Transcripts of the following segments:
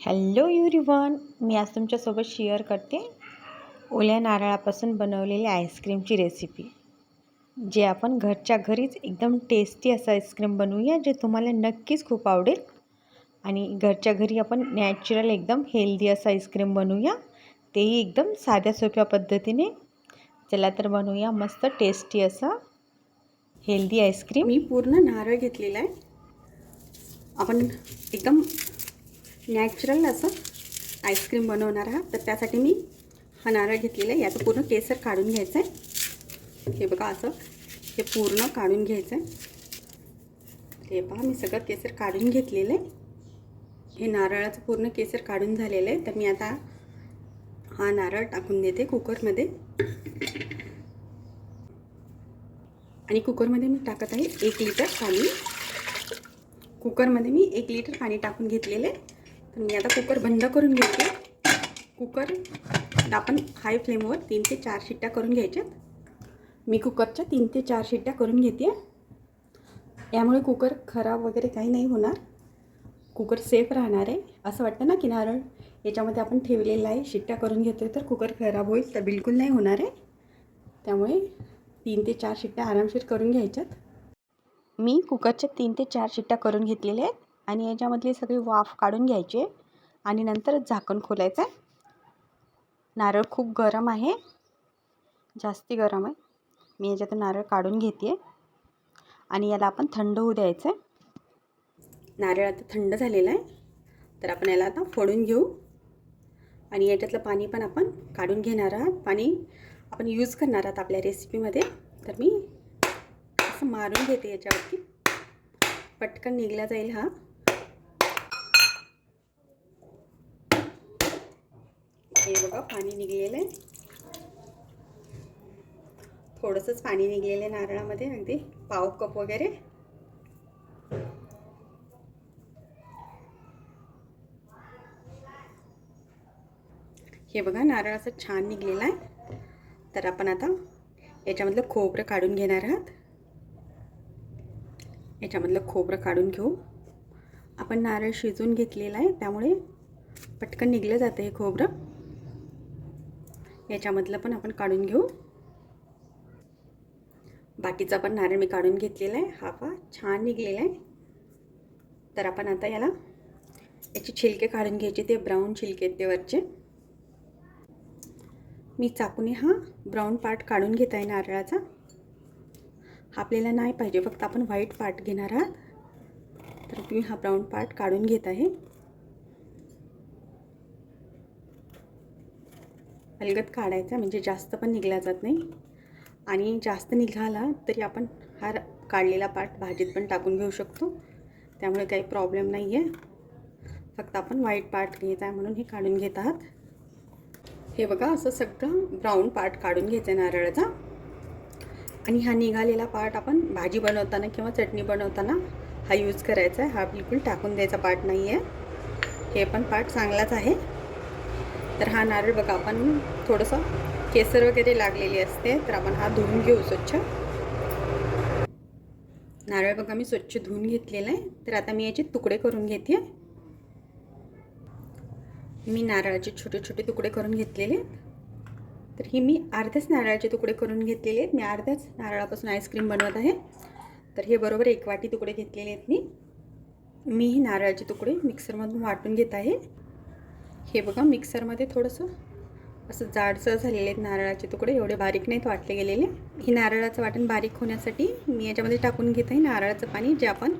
Hello युरिवन मी आज तुमच्यासोबत share करते ओल्या नारळापासून बनवलेली आईस्क्रीमची रेसिपी जे आपण घरच्या घरीच एकदम टेस्टी असं आईस्क्रीम बनवूया जे तुम्हाला नक्कीच खूप आवडेल. आणि घरच्या घरी आपण नॅचरल एकदम हेल्दी असं आईस्क्रीम बनवूया तेही एकदम साध्या सोप्या पद्धतीने. चला तर बनवूया मस्त टेस्टी असं हेल्दी आईस्क्रीम. मी पूर्ण नारळ घेतलेला आहे. आपण एकदम नॅचरल असं आईस्क्रीम बनवणार आहात. तर त्यासाठी मी हा नारळ घेतलेला आहे. याचं पूर्ण केसर काढून घ्यायचं आहे हे बघा असं हे पूर्ण काढून घ्यायचं आहे हे पहा मी सगळं केसर काढून घेतलेलं आहे. हे नारळाचं पूर्ण केसर काढून झालेलं आहे. तर मी आता हा नारळ टाकून देते कुकरमध्ये. आणि कुकरमध्ये मी टाकत आहे एक लिटर पाणी. कुकरमध्ये मी एक लिटर पाणी टाकून घेतलेलं आहे. मी आता कुकर बंद करून घेते. कुकर आपण हाय फ्लेमवर तीन ते चार शिट्ट्या करून घ्यायच्यात. मी कुकरच्या तीन ते चार शिट्ट्या करून घेते. यामुळे कुकर खराब वगैरे काही नाही होणार. कुकर सेफ राहणार आहे. असं वाटतं ना की नारळ याच्यामध्ये आपण ठेवलेलं आहे शिट्ट्या करून घेतो तर कुकर खराब होईल तर बिलकुल नाही होणार आहे. त्यामुळे तीन ते चार शिट्ट्या आरामशीर करून घ्यायच्यात. मी कुकरच्या तीन ते चार शिट्ट्या करून घेतलेल्या आहेत आणि याच्यामधली सगळी वाफ काढून घ्यायची. आहे आणि नंतर झाकण खोलायचं आहे. नारळ खूप गरम आहे. जास्ती गरम आहे. मी याच्यातून नारळ काढून घेते आणि याला आपण थंड होऊ द्यायचं आहे नारळ आता थंड झालेला आहे. तर आपण याला आता फोडून घेऊ. आणि याच्यातलं पाणी पण आपण काढून घेणार आहात. पाणी आपण यूज करणार आहात आपल्या रेसिपीमध्ये तर मी असं मारून घेते याच्यावरती. पटकन निघला जाईल हा. हे बघा पाणी निघलेलं आहे. थोडंसंच पाणी निघलेलं आहे नारळामध्ये अगदी पाव कप वगैरे. हे बघा नारळ असं छान निघलेलं आहे. तर आपण आता याच्यामधलं खोबरं काढून घेणार आहात. याच्यामधलं खोबरं काढून घेऊ. आपण नारळ शिजवून घेतलेला आहे त्यामुळे पटकन निघलं जातं हे खोबरं. याच्यामधलं पण आपण काढून घेऊ. बाकीचा पण नारळ मी काढून घेतलेला आहे. हा पा छान निघलेला आहे. तर आपण आता याला याचे छिलके काढून घ्यायचे ते ब्राऊन छिलके आहेत ते वरचे. मी चाकूने हा ब्राऊन पार्ट काढून घेत आहे नारळाचा. हा आपल्याला नाही पाहिजे फक्त आपण व्हाईट पार्ट घेणार आहात. तर मी हा ब्राऊन पार्ट काढून घेत आहे. अलगत काढायचा म्हणजे जास्त पण निघला जात नाही. आणि जास्त निघाला तरी आपण हा काढलेला पार्ट भाजीत पण टाकून घेऊ शकतो. त्यामुळे काही प्रॉब्लेम नाही आहे फक्त आपण व्हाईट पार्ट घेत आहे म्हणून हे काढून घेत आहात. हे बघा असं सगळं ब्राऊन पार्ट काढून घ्यायचं आहे नारळाचा. आणि हा निघालेला पार्ट आपण भाजी बनवताना किंवा चटणी बनवताना हा यूज करायचा आहे. हा बिलकुल टाकून द्यायचा पार्ट नाही आहे हे पण पार्ट चांगलाच आहे. तर हा नारळ बघा आपण थोडंसं केसर वगैरे लागलेली असते तर आपण हा धुवून घेऊ स्वच्छ. नारळ बघा मी स्वच्छ धुवून घेतलेला आहे. तर आता मी याचे तुकडे करून घेते. मी नारळाचे छोटे छोटे तुकडे करून घेतलेले तर ही मी अर्ध्याच नारळाचे तुकडे करून घेतलेले आहेत. मी अर्ध्याच नारळापासून आईस्क्रीम बनवत आहे. तर हे बरोबर एक वाटी तुकडे घेतलेले आहेत मी. मी हे नारळाचे तुकडे मिक्सरमधून वाटून घेत आहे. हे बघा मिक्सरमध्ये थोडंसं असं जाडसर झालेले आहेत नारळाचे तुकडे. एवढे बारीक नाहीत वाटले गेलेले. हे नारळाचं वाटण बारीक होण्यासाठी मी याच्यामध्ये टाकून घेत आहे नारळाचं पाणी जे आपण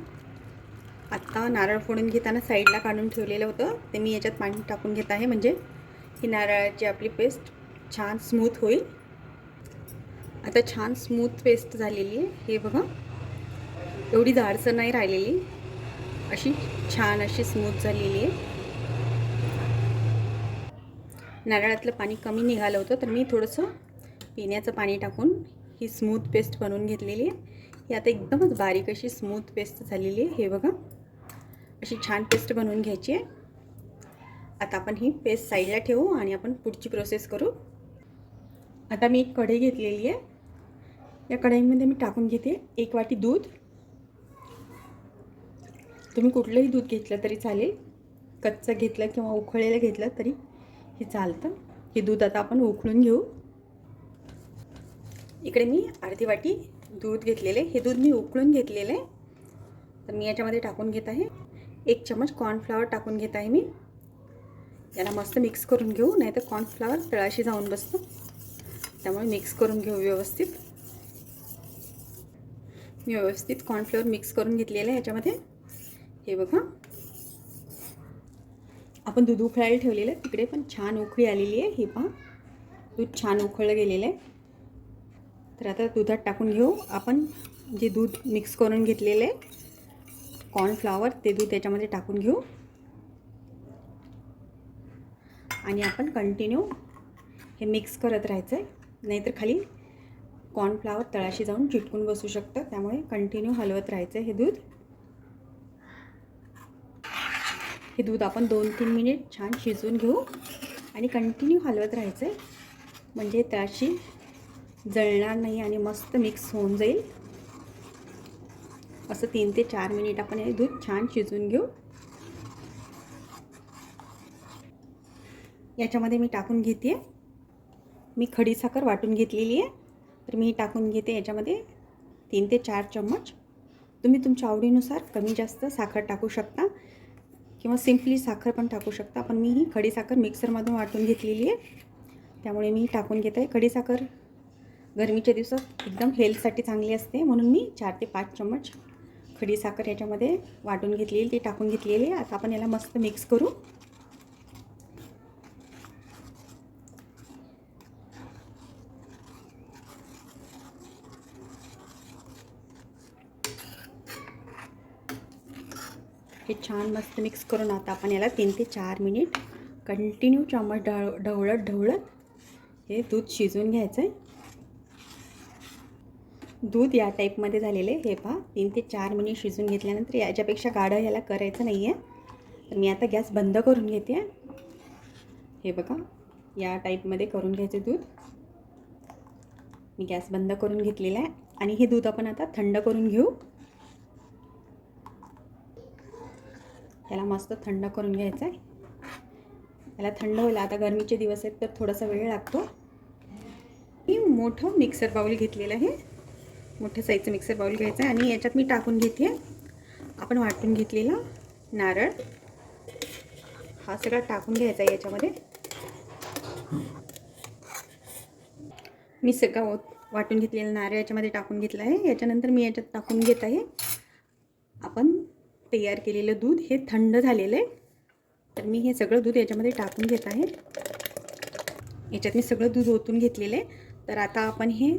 आत्ता नारळ फोडून घेताना साईडला काढून ठेवलेलं होतं. ते मी याच्यात पाणी टाकून घेत आहे. म्हणजे ही नारळाची आपली पेस्ट छान स्मूथ होईल. आता छान स्मूथ पेस्ट झालेली आहे. हे बघा एवढी जाडसर नाही राहिलेली. अशी छान अशी स्मूथ झालेली आहे. नारळातलं पाणी कमी निघालं होतं तर मी थोडंसं पिण्याचं पाणी टाकून ही स्मूथ पेस्ट बनवून घेतलेली आहे. ही आता एकदमच बारीक अशी स्मूथ पेस्ट झालेली आहे. हे बघा अशी छान पेस्ट बनवून घ्यायची आहे. आता आपण ही पेस्ट साईडला ठेवू आणि आपण पुढची प्रोसेस करू. आता मी एक कढई घेतलेली आहे. या कढईमध्ये मी टाकून घेते एक वाटी दूध. तुम्ही कुठलंही दूध घेतलं तरी चालेल. कच्चं घेतलं किंवा उखळलेलं घेतलं तरी हे चालतं. हे दूध आता आपण उकळून घेऊ. इकडे मी अर्धी वाटी दूध घेतलेले. हे दूध मी उकळून घेतलेलं. आहे तर मी याच्यामध्ये टाकून घेत आहे. एक चमच कॉर्नफ्लॉवर टाकून घेत आहे मी. याला मस्त मिक्स करून घेऊ. नाहीतर कॉर्नफ्लॉवर तळाशी जाऊन बसतो. त्यामुळे मिक्स करून घेऊ व्यवस्थित. मी व्यवस्थित कॉर्नफ्लॉवर मिक्स करून घेतलेलं आहे याच्यामध्ये. हे बघा. आपण दूध उकळायला ठेवलेलं आहे. तिकडे पण छान उकळी आलेली आहे. हे पहा. दूध छान उकळलं गेलेलं आहे. तर आता दुधात टाकून घेऊ. आपण जे दूध मिक्स करून घेतलेलं आहे कॉर्नफ्लॉवर ते दूध त्याच्यामध्ये टाकून घेऊ. आणि आपण कंटिन्यू हे मिक्स करत राहायचं आहे नाहीतर खाली कॉर्नफ्लॉवर तळाशी जाऊन चिटकून बसू शकतं. त्यामुळे कंटिन्यू हलवत राहायचं हे दूध. हे दूध आपण दोन तीन मिनिट छान शिजवून घेऊ आणि कंटिन्यू हलवत राहायचं आहे म्हणजे त्याशी जळणार नाही आणि मस्त मिक्स होऊन जाईल. असं तीन ते चार मिनिट आपण हे दूध छान शिजवून घेऊ. याच्यामध्ये मी टाकून घेते. मी खडीसाखर वाटून घेतलेली आहे. तर मी टाकून घेते याच्यामध्ये तीन ते चार चम्मच. तुम्ही तुमच्या आवडीनुसार कमी जास्त साखर टाकू शकता. किंवा सिम्पली साखर पण टाकू शकता. पण मी ही खडीसाखर मिक्सरमधून वाटून घेतलेली आहे. त्यामुळे मी टाकून घेत. आहे खडीसाखर गरमीच्या दिवसात एकदम हेल्थसाठी चांगली असते. म्हणून मी चार ते पाच चम्मच खडीसाखर याच्यामध्ये वाटून घेतलेली ती टाकून घेतलेली आहे. आता आपण याला मस्त मिक्स करू. हे छान मस्त मिक्स करून आता आपण याला तीन ते चार मिनिट कंटिन्यू चमच ढळ ढवळत ढवळत हे दूध शिजवून घ्यायचं आहे दूध या टाईपमध्ये झालेले हे पहा. तीन ते चार मिनिट शिजवून घेतल्यानंतर याच्यापेक्षा गाढं याला करायचं नाही आहे तर मी आता गॅस बंद करून घेते हे बघा या टाईपमध्ये करून घ्यायचं दूध. मी गॅस बंद करून घेतलेला आहे. आणि हे दूध आपण आता थंड करून घेऊ. ह्याला मस्त थंड करून घ्यायचं आहे याला थंड होईल आता गरमीचे दिवस आहेत तर थोडासा वेळ लागतो. मी मोठं मिक्सर बाऊल घेतलेलं आहे. मोठ्या साईजचं मिक्सर बाऊल घ्यायचं आहे आणि याच्यात मी टाकून घेते. आपण वाटून घेतलेला नारळ. हा सगळा टाकून घ्यायचा आहे याच्यामध्ये. मी सगळा वाटून घेतलेला नारळ याच्यामध्ये टाकून घेतला आहे. याच्यानंतर मी याच्यात टाकून घेत आहे. आपण तयार केलेलं दूध हे थंड झालेलं आहे. तर मी हे सगळं दूध याच्यामध्ये टाकून घेत आहे. याच्यात मी सगळं दूध ओतून घेतलेलं आहे. तर आता आपण हे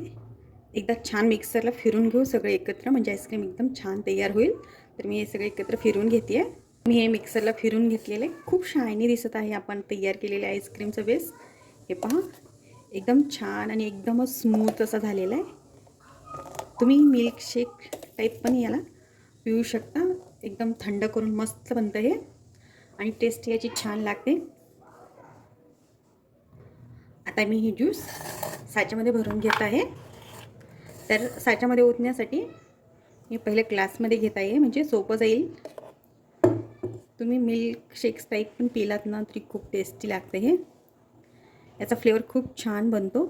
एकदा छान मिक्सरला फिरून घेऊ सगळं एकत्र. म्हणजे आईस्क्रीम एकदम छान तयार होईल. तर मी हे सगळं एकत्र फिरून घेते आहे मी हे मिक्सरला फिरून घेतलेलं आहे. खूप शायनी दिसत आहे आपण तयार केलेले आईस्क्रीमचं बेस हे पहा. एकदम छान आणि एकदमच स्मूथ असा झालेला आहे. तुम्ही मिल्कशेक टाईप पण याला पिऊ शकता. एकदम थंड करून मस्त बनतं हे. आणि टेस्ट याची छान लागते. आता मी ही ज्यूस साच्यामध्ये भरून घेत आहे. तर साच्यामध्ये ओतण्यासाठी मी पहिले ग्लासमध्ये घेत आहे म्हणजे सोपं जाईल. तुम्ही मिल्क शेक्स टाईप पण पिलात ना तरी खूप टेस्टी लागते हे. याचा फ्लेवर खूप छान बनतो.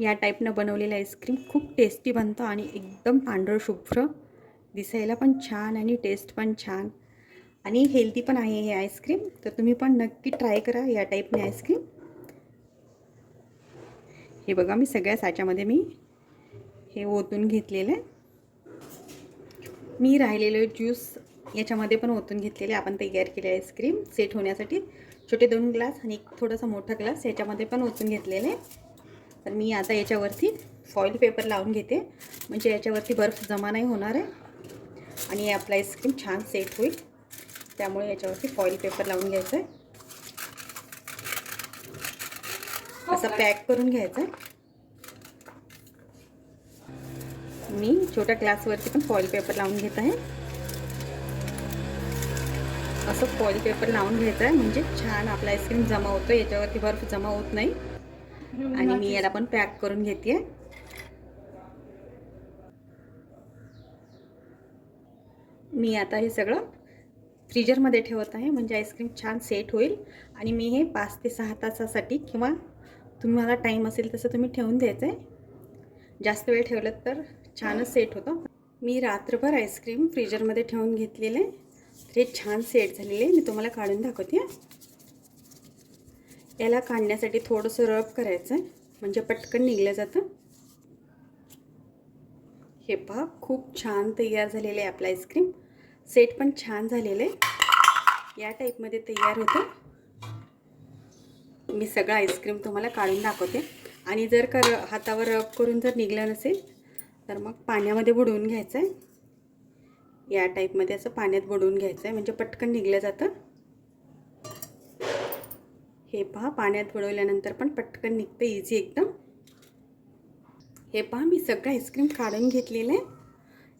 या टाईपनं बनवलेलं आईस्क्रीम खूप टेस्टी बनतं आणि एकदम पांढरं शुभ्र दिसायला पण छान आणि टेस्ट पण छान. आणि हेल्दी पण आहे हे आईस्क्रीम तर तुम्ही पण नक्की ट्राय करा या टाईपने आईस्क्रीम हे बघा मी सगळ्या साच्यामध्ये मी हे ओतून घेतलेलं आहे. मी राहिलेलं ज्यूस याच्यामध्ये पण ओतून घेतलेले आपण तयार केले आईस्क्रीम सेट होण्यासाठी छोटे दोन ग्लास आणि एक थोडासा मोठा ग्लास याच्यामध्ये पण ओतून घेतलेले तर मी आता याच्यावरती फॉईल पेपर लावून घेते. म्हणजे याच्यावरती बर्फ जमा नाही होणार आहे. आणि आपलं आईस्क्रीम छान सेट होईल. त्यामुळे याच्यावरती फॉईल पेपर लावून घ्यायचं आहे असं पॅक करून घ्यायचं आहे मी छोट्या ग्लासवरती पण फॉईल पेपर लावून घेत आहे. असं फॉईल पेपर लावून घ्यायचं आहे म्हणजे छान आपला आईस्क्रीम जमा होतो याच्यावरती बर्फ जमा होत नाही. आणि मी याला पण पॅक करून घेते मी आता हे सगळं फ्रीजरमध्ये ठेवत आहे म्हणजे आईस्क्रीम छान सेट होईल. आणि मी हे पाच ते सहा तासासाठी किंवा तुम्हाला टाईम असेल तसं तुम्ही ठेवून द्यायचं आहे जास्त वेळ ठेवलं तर छानच सेट होतं. मी रात्रभर आईस्क्रीम फ्रीजरमध्ये ठेवून घेतलेलं. आहे तर हे छान सेट झालेले. आहे मी तुम्हाला काढून दाखवते याला काढण्यासाठी थोडंसं रब करायचं आहे. म्हणजे पटकन निघलं जातं. हे पहा खूप छान तयार झालेलं आहे आपलं आईस्क्रीम. सेट पण छान झालेलं आहे. या टाईपमध्ये तयार होतं. मी सगळं आईस्क्रीम तुम्हाला काढून दाखवते. आणि जर कर हातावर रब करून जर निघलं नसेल तर मग पाण्यामध्ये बुडवून घ्यायचं आहे. या टाईपमध्ये असं पाण्यात बुडवून घ्यायचं आहे. म्हणजे पटकन निघलं जातं. हे पहा पाण्यात बुडवल्यानंतर पण पटकन निघतं इझी एकदम. हे पहा मी सगळं आईस्क्रीम काढून घेतलेलं आहे.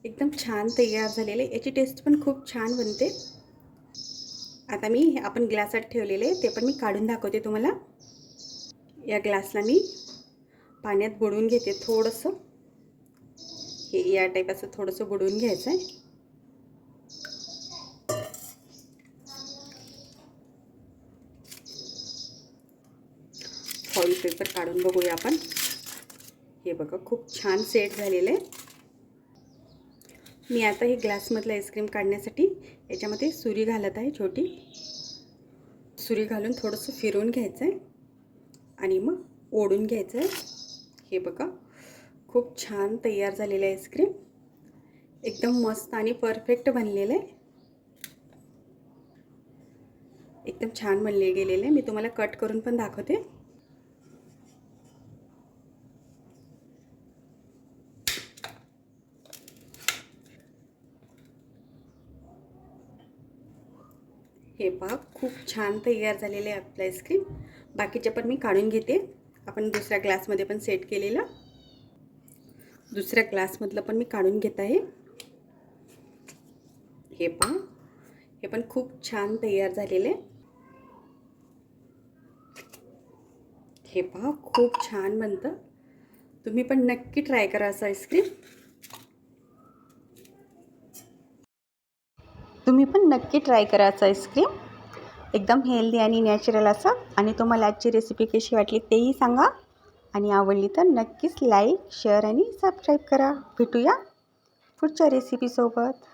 एकदम छान तयार झालेलं आहे. याची टेस्ट पण खूप छान बनते. आता मी हे आपण ग्लासात ठेवलेले ते पण मी काढून दाखवते तुम्हाला. या ग्लासला मी पाण्यात बुडवून घेते थोडंसं. हे या टाईप असं थोडंसं बुडवून घ्यायचं आहे. पेपर काढून बघूया आपण. हे बघा खूप छान सेट झालेलं आहे. मी आता हे ग्लासमधलं आईस्क्रीम काढण्यासाठी याच्यामध्ये सुरी घालत आहे छोटी. सुरी घालून थोडंसं फिरवून घ्यायचं आहे. आणि मग ओढून घ्यायचं आहे. हे बघा खूप छान तयार झालेलं आहे आईस्क्रीम एकदम मस्त आणि परफेक्ट बनलेलं आहे. एकदम छान बनले गेलेलं आहे. मी तुम्हाला कट करून पण दाखवते. हे पहा खूप छान तयार झालेले आहे आपलं आईस्क्रीम. बाकीचे पण मी काढून घेते. आपण दुसऱ्या ग्लासमध्ये पण सेट केलेलं. दुसऱ्या ग्लासमधलं पण मी काढून घेत आहे. हे पहा हे पण खूप छान तयार झालेले. हे पहा खूप छान बनतं. तुम्ही पण नक्की ट्राय करा असं आईस्क्रीम तुम्ही पण नक्की ट्राय करायचं आईस्क्रीम. एकदम हेल्दी आणि नॅचरल असं. आणि तुम्हाला आजची रेसिपी कशी वाटली तेही सांगा. आणि आवडली तर नक्कीच लाईक शेअर आणि सबस्क्राईब करा. भेटूया पुढच्या रेसिपीसोबत